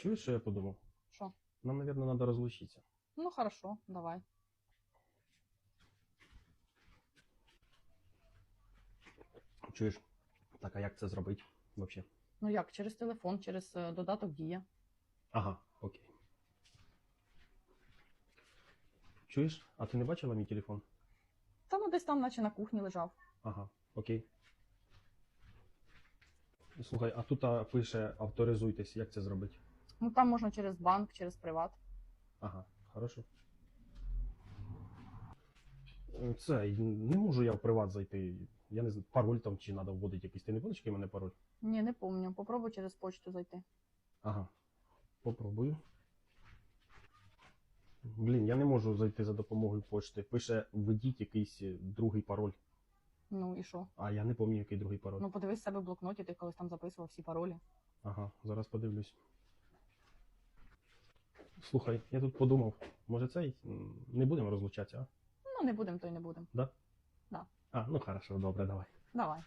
Чуєш, що я подумав? Що? Нам, наверное, надо розлучитися. Ну хорошо, давай. Чуєш? Так, а як це зробити взагалі? Ну як, через телефон, через е, додаток Дія. Ага, окей. Чуєш? А ти не бачила мій телефон? Та ну десь там, наче на кухні лежав. Ага, окей. Слухай, а тут а, пише авторизуйтесь, як це зробити? Ну там можна через банк, через приват. Ага, хорошо. Е, Це, й- не можу я в приват зайти. Я не знаю, пароль там чи треба вводити якийсь. Ти не будеш який в мене пароль? Ні, не помню. Попробуй через почту зайти. Ага. Попробую. Блін, я не можу зайти за допомогою почти. Пише введіть якийсь е, другий пароль. Ну і що? А я не пам'ятаю, який другий пароль. Ну подивись себе в блокноті, ти колись там записував всі паролі. Ага, зараз подивлюсь. Слухай, я тут подумав, може цей м, не будемо розлучатися, а? Ну не будемо, то й не будемо. Да? Да. А, ну хорошо, добре, давай. Давай.